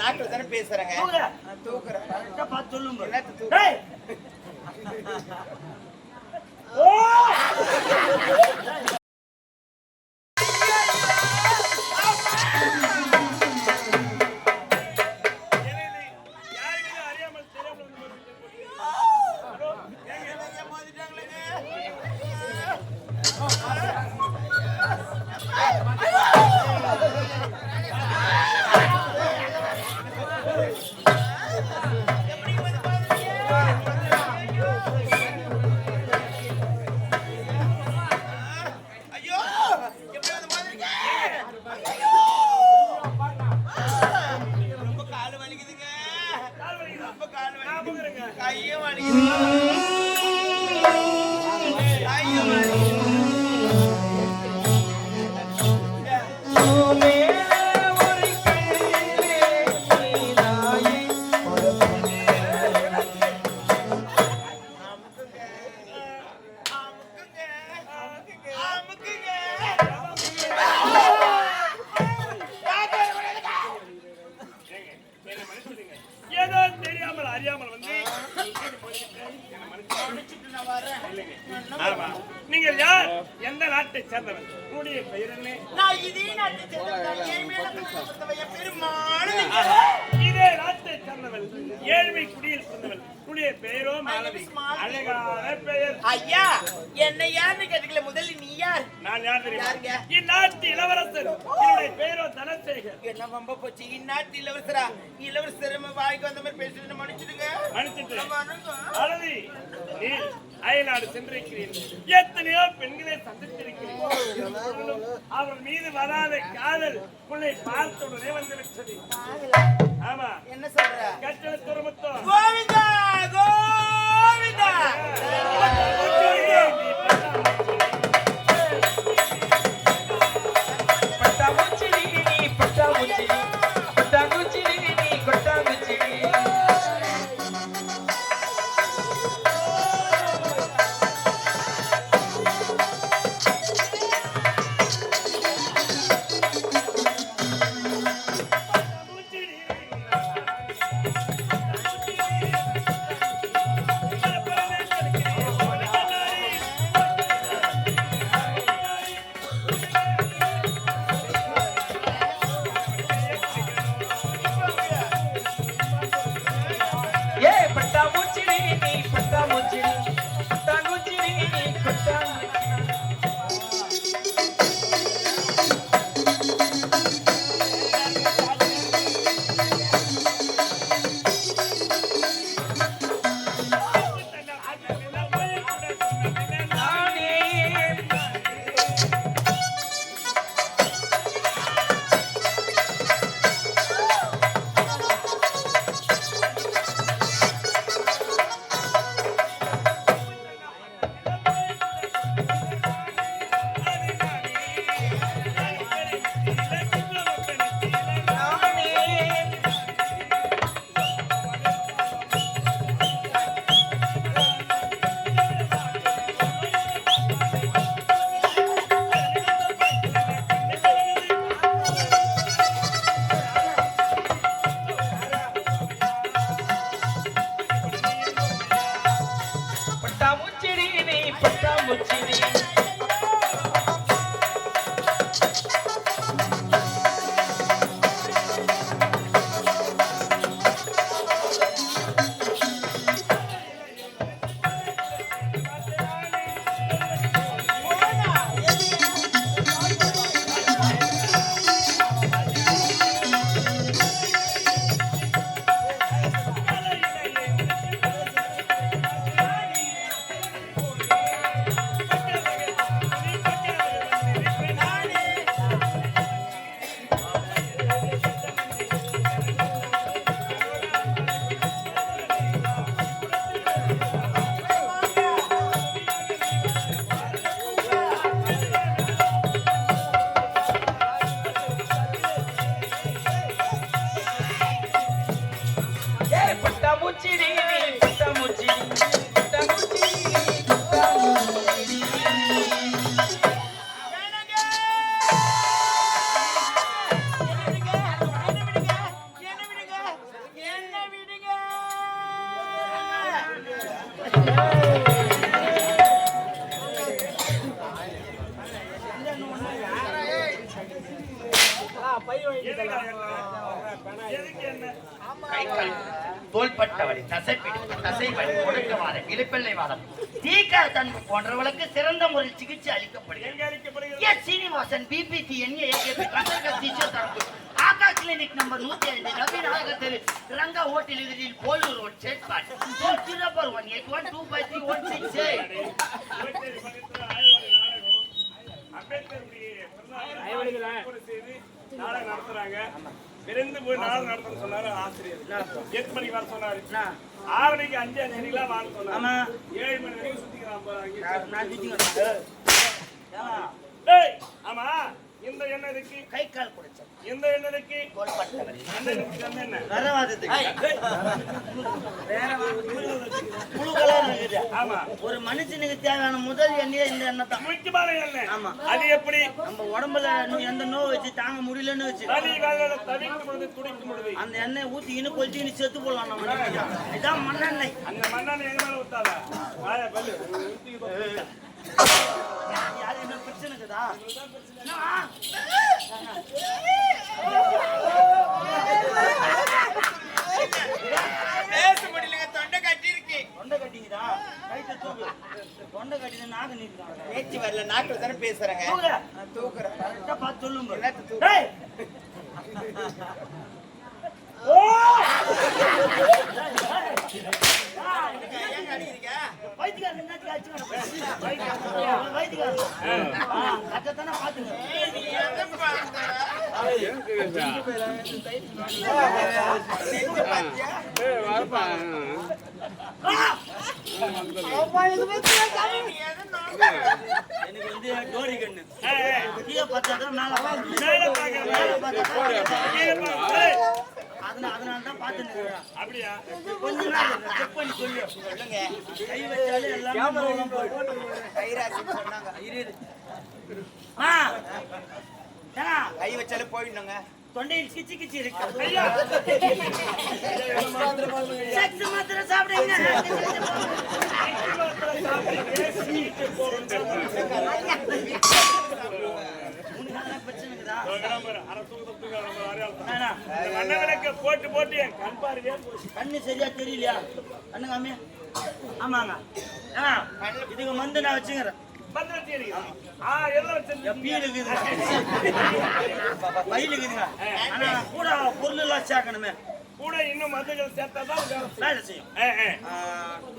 நாட்டுல தானே பேசுறேங்க தூக்குற. இதே நாட்டை சேர்ந்தவள் ஏழ்மை குடியில் பிறந்தவள். உன்னுடைய பெயரோ மாலவி. அழகான பெயர். ஐயா என்னை யாருன்னு கேட்டுக்கல முதல்ல நீ யார்? நான் யார் தெரியுமா? இந்நாட்டு இளவரசர். என்னுடைய பெயரோ தனசேகர். என்ன வம்ப போச்சு? இந்நாட்டு இளவரசரா? இளவரசர் வாய்க்கு வந்த மாதிரி பேசிட்டு மன்னிச்சிடுங்க. மன்னிச்சிட்டு. அழகி நீ அயல்நாடு சென்றிருக்கிறீர்கள் எத்தனையோ பெண்களை சந்தித்திருக்கிறீர்கள் அவர் மீது வராத காதல் உன்னை பார்த்த உடனே வந்துவிட்டது. ஆமா. என்ன சொல்ற? கட்டள துறமுத்தம் கோவிந்தா கோவிந்தா! দিবে வலி தசைப்பிடி தசை வலி முடக்கவாதம் இடுப்பிள்ளை வாதம் தீக்கார தன்மை போன்றவர்களுக்கு சிறந்த முறையில் சிகிச்சை அளிக்கப்படுகிறது. எஸ் சீனிவாசன் பிபிசி எண்ணிய ஏகேபி கசர்க பிசியோதெரபி ஆகா கிளினிக் நம்பர் நூத்தி ஐந்து ரவிநாயக ஆகத்தில் ரங்கா ஹோட்டல் எதிரில் Polur road chatbot phone zero one eight one two five three one six eight Puducherry அம்பேத்கருடைய நாடகம் நடத்துறாங்க. விரைந்து போய் நாடகம் நடத்தணும்னு சொன்னாரு ஆசிரியர். எட்டு மணிக்கு வர சொன்னாரு. ஆறு மணிக்கு அஞ்சு அஞ்சு மணிக்கெல்லாம் வாங்க சொன்னாரு ஏழு மணி வரைக்கும் சுத்திக்கிறான் போறாங்க ஆமா இந்த எண்ணெய் இருக்கு கை கால் குடைச்சல் இந்த எண்ணெய் இருக்கு ஆமா. ஒரு மனுஷனுக்கு தேவையான முதல் எண்ணெய் இந்த எண்ணெய் தான். முக்கியமான எண்ணெய். ஆமா. அது எப்படி? நம்ம உடம்புல எந்த நோய் வச்சு தாங்க முடியலன்னு வச்சு. வலி வேலை தவிக்கும் பொழுது துடிக்கும் பொழுது அந்த எண்ணெய் ஊத்திக்கின்னு கொளுத்திக்கின்னு செத்து போடலாம் நம்ம. இதான் மண்ணெண்ணெய். அந்த மண்ணான எங்க மேல ஊத்தாத? யாரு என்ன பிரச்சனை இருக்குதா பேச முடியலங்க தொண்டை கட்டி இருக்கு தொண்டை கட்டிக்குதா கைத்தை தூக்கு தொண்டை கட்டிதான் நாக நிற்கிறாங்க பேச்சு வரல நாட்டுல தானே பேசுறேங்க நான் தூக்குறேன் கரெக்டா பார்த்து சொல்லும் பாரு. தூக்கு? ஓ எனக்கு வந்து டோரி கண்ணு. கீழே பார்த்தாதான் மேல. மேல பார்க்கறேன். அதனால தான் இருக்கிறேன். அப்படியா? கொஞ்ச நாள் செக் பண்ணி சொல்லு. சொல்லுங்க. கை வச்சாலே எல்லாமே. கைராசின்னு சொன்னாங்க. கை வச்சாலே போயிடணுங்க. தொண்டையில் கிச்சி கிச்சி இருக்கு. மாத்திரம் சாப்பிடுங்க உனக்கு அதெல்லாம் பிரச்சனை இருக்குதா? தூக்குறான் பாரு, அரை தூக்கு தூக்குறான் பாரு, அரை ஆள் தான். வேணா. இந்த மண்ணை விளக்க போட்டு போட்டு என் கண். கண்ணு சரியா தெரியலையா? கண்ணு காமி ஆமாங்க. இதுக்கு மந்து நான் வச்சுக்கிறேன். கூட பொருள் எல்லாம் சேர்க்கணுமே. கூட இன்னும் மதுகள் சேர்த்தாதான் வேலை செய்யும்.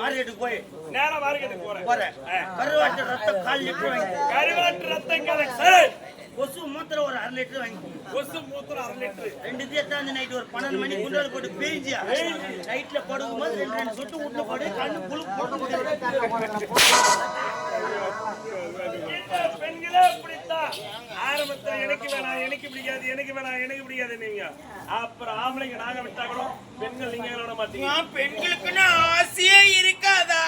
மார்க்கெட்டுக்கு போய். நேரா மார்க்கெட்டுக்கு போறேன். போறேன். கருவாட்டு ரத்தம் கால் லிட்டர் கருவாட்டு ரத்தம் கலெக்ட் ஏய், கொசு மூத்திரம் ஒரு அரை லிட்டர் வாங்கி கொசு மூத்திரம் அரை லிட்டரு. ரெண்டு தேர்த்தாந்து நைட் ஒரு பன்னெண்டு மணி குண்டோல் போட்டு பேய்ஞ்சியா நைட்ல படுக்கும் போது ரெண்டு ரெண்டு சொட்டு விட்டு போடு கண்ணு புழு போட்டு பெண்களே இப்படித்தான் ஆரம்பத்துல எனக்கு வேணாம் எனக்கு பிடிக்காது எனக்கு வேணாம் எனக்கு பிடிக்காது நீங்க. அப்புறம் ஆம்பளைங்க நாங்க விட்டா கூட பெண்கள் நீங்க விட மாட்டீங்க. பெண்களுக்குன்னு ஆசையே இருக்காதா?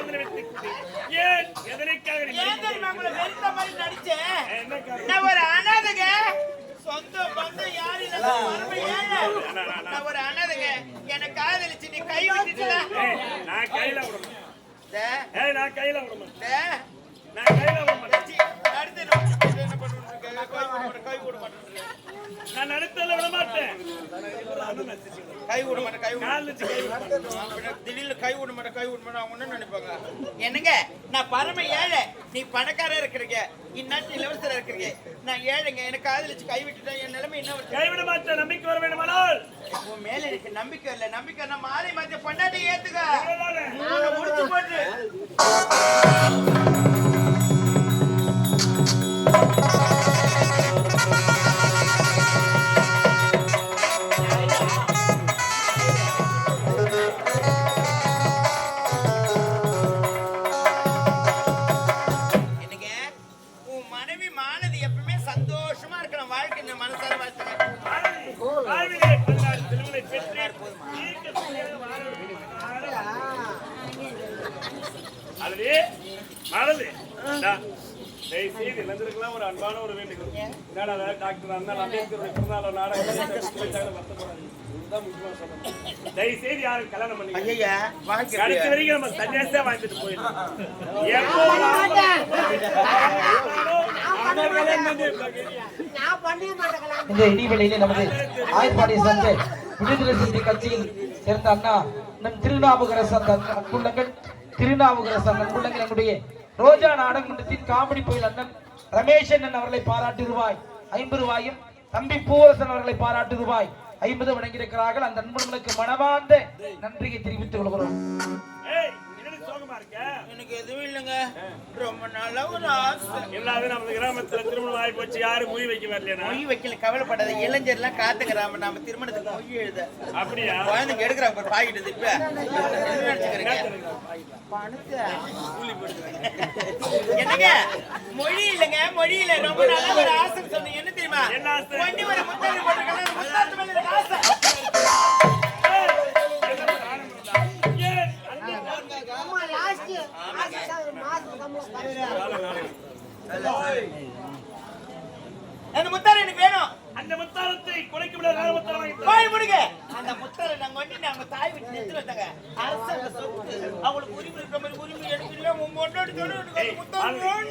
வந்து விட்டு ஏன் தெரியுமா உங்களை வெறுத்த மாதிரி நடிச்சேன்? நான் ஒரு அனாதைங்க. சொந்த பந்தம் ஏழை. நான் ஒரு அனாதைங்க. என்னை காதலிச்சு நீ கை விட்டுட்டுல ஏய், நான் கையில விட மாட்டேன் ஏய் நான் கையில விட மாட்டேன் நான் கையில விட நான் நடுத்தல விட மாட்டேன் கை விட மாட்டேன் கை. திடீர்னு கை விட மாட்டேன் கை விட மாட்டேன் அவங்க நினைப்பாங்க என்னங்க? நான் பரம ஏழை. நீ பணக்காரா இருக்கிறீங்க. இந்நாட்டு இளவரசரா இருக்கிறீங்க. நான் ஏழைங்க. எனக்கு காதலிச்சு கை விட்டுட்டேன் என் நிலைமை என்ன? கைவிட மாட்டேன் நம்பிக்கை வர வேண்டுமானால் உன் மேல எனக்கு நம்பிக்கை இல்ல. நம்பிக்கை நான் மாறி மாத்தி பொண்டாட்டி ஏத்துக்க. முடிச்சு போட்டு. என்னடா டாக்டர் அண்ணா அம்பேத்கர் பிறந்தநாள் நாடகம் வருத்தப்படுறாங்க தயவு செய்து யாரும் கல்யாணம் பண்ணி ஐயா வாழ்க்கை கடைசி வரைக்கும் நம்ம சன்னியாசே வாழ்ந்துட்டு போயிடலாம் எப்போ இந்த இடிவெளியிலே நமது ஆய்ப்பாடியை சேர்ந்த விடுதலை சிந்தி கட்சியில் சேர்ந்த அண்ணா நம் திருநாவுக்கரசு அந்த அன்புள்ளங்கள் திருநாவுக்கரசு அந்த அன்புள்ளங்கள் நம்முடைய ரோஜா நாடகமன்றத்தின் காமெடி புயல் அண்ணன் ரமேஷன் அவர்களை பாராட்டு ரூபாய் ஐம்பது ரூபாயும் தம்பி பூவரசன் அவர்களை பாராட்டு ரூபாய் ஐம்பது வழங்கியிருக்கிறார்கள் அந்த அன்புகளுக்கு மனமார்ந்த நன்றியை தெரிவித்துக் கொள்கிறோம். சோகமா இருக்க? எனக்கு எதுவும் இல்லைங்க. ரொம்ப நாளா ஒரு ஆசை. எல்லாரும் நம்ம கிராமத்துல திருமணம் ஆகி போச்சு. யாரும் மொய் வைக்க வரலையா மொய் வைக்கல கவலைப்படாத. இளைஞர்லாம் காத்துக்கிறாம நாம திருமணத்துக்கு மொய் எழுத. அப்படியா? குழந்தைங்க எடுக்கிறாங்க ஒரு பாக்கிட்டு இப்ப. என்னங்க? மொழி இல்லைங்க. மொழி இல்ல. ரொம்ப நல்லா ஒரு ஆசை சொன்னீங்க. என்ன தெரியுமா? என்ன ஆசை? வண்டி ஒரு முத்தாரி போட்டுக்கலாம் முத்தாத்து மேல ஆசை. அந்த முத்தாரி எனக்கு வேணும் அந்த முத்தாரத்தை குறைக்க முடியாத முத்தாரம் வாங்கி முடிங்க அந்த முத்தாரை நாங்க வந்து நாங்க தாய் வீட்டு நிறுத்தி வந்தாங்க அரசாங்க சொத்து அவங்களுக்கு உரிமை இருக்கிற மாதிரி உரிமை.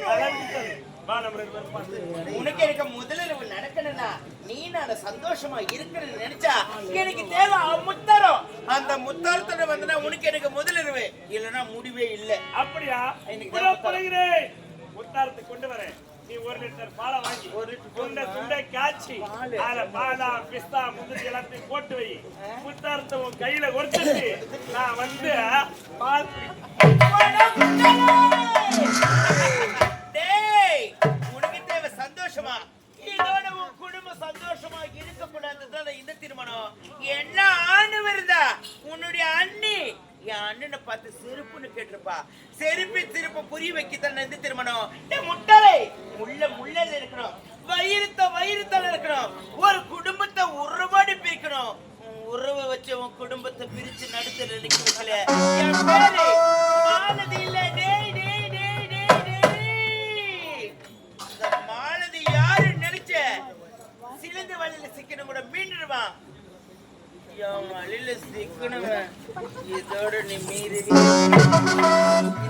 அதான் வேணும் முத்தாரம். வா, நம்ம ரெண்டு பேரும் பார்த்து. உனக்கு எனக்கு முதலிரவு நடக்கணும்னா நீ நான் சந்தோஷமா இருக்கணும்னு நினைச்சா எனக்கு தேவை முத்தாரம் அந்த முத்தாரத்தோட வந்தனா உனக்கு எனக்கு முதலிரவு இல்லைன்னா முடிவே இல்ல. அப்படியா? போகிறேன். முத்தாரத்தை. கொண்டு வரேன். நீ ஒரு லிட்டர் பாலை வாங்கி ஒரு துண்டை துண்டை காய்ச்சி அதுல பாதாம் பிஸ்தா முந்திரி எல்லாத்தையும் போட்டு வை. முத்தாரத்தை உன் கையில கொடுத்துட்டு நான் வந்து பால் குடி- டேய் உனக்கு தேவை சந்தோஷமா? பார்த்து செருப்புன்னு கேட்டிருப்பா. செருப்பி திருப்ப புரிய வைக்கத்தான் இருந்து திருமணம் முட்டலை முள்ள முள்ளல இருக்கணும். வயிறுத்த வயிறுத்தல இருக்கணும். ஒரு குடும்பத்தை உறவாடி பிரிக்கணும். உன் உறவை வச்சு உன் குடும்பத்தை பிரிச்சு நடுத்தர நிக்க என் பேரு. ने मेरे लिए